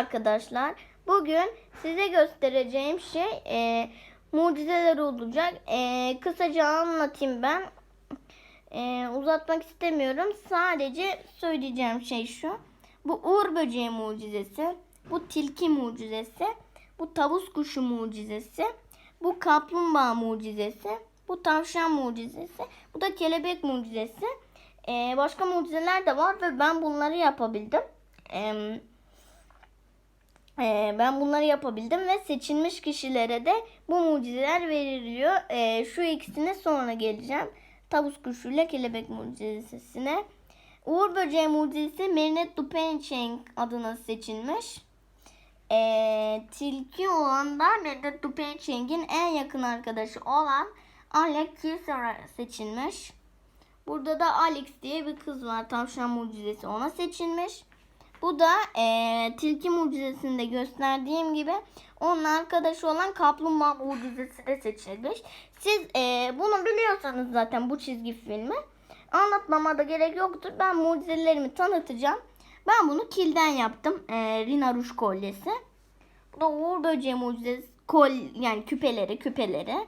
arkadaşlar. Bugün size göstereceğim şey e, mucizeler olacak. E, kısaca anlatayım ben. E, uzatmak istemiyorum. Sadece söyleyeceğim şey şu. Bu uğur böceği mucizesi. Bu tilki mucizesi. Bu tavus kuşu mucizesi. Bu kaplumbağa mucizesi. Bu tavşan mucizesi. Bu da kelebek mucizesi. E, başka mucizeler de var ve ben bunları yapabildim. Eee ee, ben bunları yapabildim ve seçilmiş kişilere de bu mucizeler veriliyor. Ee, şu ikisine sonra geleceğim. Tavus kuşu ile kelebek mucizesine. Uğur böceği mucizesi Merinet Dupencheng adına seçilmiş. Ee, tilki olan da Merinet Dupencheng'in en yakın arkadaşı olan Alec Kilser'a seçilmiş. Burada da Alex diye bir kız var. Tavşan mucizesi ona seçilmiş. Bu da e, tilki mucizesinde gösterdiğim gibi onun arkadaşı olan kaplumbağa mucizesi de seçilmiş. Siz e, bunu biliyorsanız zaten bu çizgi filmi anlatmama da gerek yoktur. Ben mucizelerimi tanıtacağım. Ben bunu kilden yaptım. E, Rina Ruş kolyesi. Bu da Uğur Böceği mucizesi. Kol, yani küpeleri küpeleri.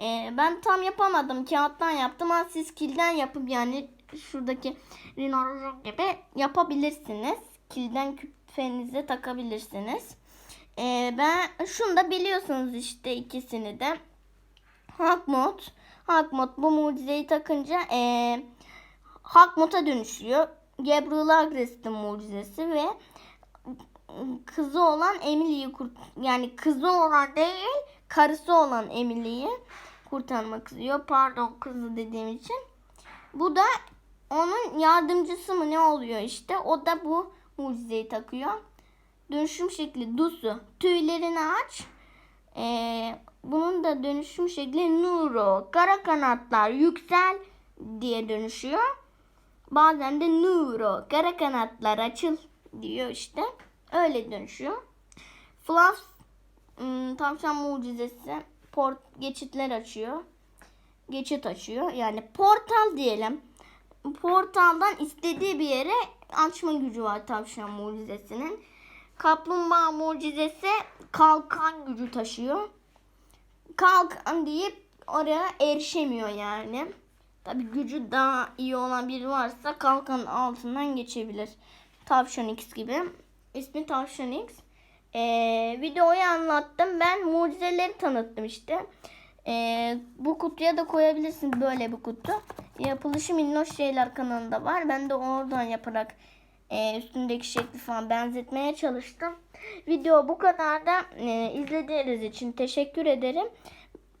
E, ben tam yapamadım. Kağıttan yaptım ama siz kilden yapıp yani şuradaki Rina gibi yapabilirsiniz kilden küpenize takabilirsiniz. Ee, ben şunu da biliyorsunuz işte ikisini de. Hakmot. Hakmot bu mucizeyi takınca ee, Hakmot'a dönüşüyor. Gabriel Agres'in mucizesi ve kızı olan Emily'yi kurt yani kızı olan değil karısı olan Emily'yi kurtarmak istiyor. Pardon kızı dediğim için. Bu da onun yardımcısı mı ne oluyor işte. O da bu mucizeyi takıyor. Dönüşüm şekli dusu. Tüylerini aç. Ee, bunun da dönüşüm şekli Nuro. Kara kanatlar yüksel diye dönüşüyor. Bazen de Nuro. Kara kanatlar açıl diyor işte. Öyle dönüşüyor. Fluff ım, tavşan mucizesi. Port, geçitler açıyor. Geçit açıyor. Yani portal diyelim. Portaldan istediği bir yere açma gücü var tavşan mucizesinin. Kaplumbağa mucizesi kalkan gücü taşıyor. Kalkan deyip oraya erişemiyor yani. Tabi gücü daha iyi olan biri varsa kalkanın altından geçebilir. Tavşan X gibi. İsmi Tavşan X. Ee, videoyu anlattım. Ben mucizeleri tanıttım işte. Ee, bu kutuya da koyabilirsin böyle bir kutu. Yapılışı Minnoş Şeyler kanalında var. Ben de oradan yaparak e, üstündeki şekli falan benzetmeye çalıştım. Video bu kadar da e, izlediğiniz için teşekkür ederim.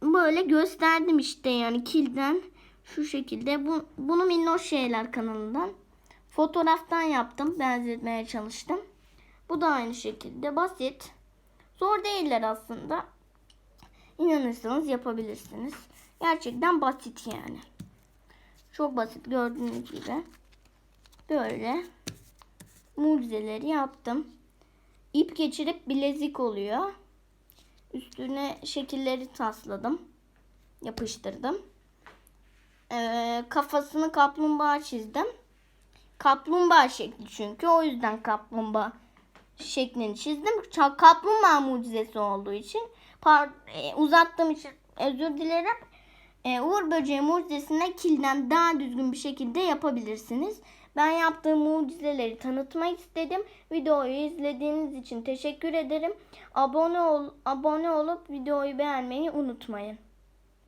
Böyle gösterdim işte yani kilden şu şekilde. Bu, bunu Minnoş Şeyler kanalından fotoğraftan yaptım. Benzetmeye çalıştım. Bu da aynı şekilde basit. Zor değiller aslında. İnanırsanız yapabilirsiniz. Gerçekten basit yani. Çok basit gördüğünüz gibi. Böyle mucizeleri yaptım. İp geçirip bilezik oluyor. Üstüne şekilleri tasladım. Yapıştırdım. Ee, kafasını kaplumbağa çizdim. Kaplumbağa şekli çünkü. O yüzden kaplumbağa şeklini çizdim. Kaplumbağa mucizesi olduğu için. Par e, uzattığım için özür dilerim. E, Uğur Böceği mucizesine kilden daha düzgün bir şekilde yapabilirsiniz. Ben yaptığım mucizeleri tanıtmak istedim. Videoyu izlediğiniz için teşekkür ederim. Abone ol abone olup videoyu beğenmeyi unutmayın.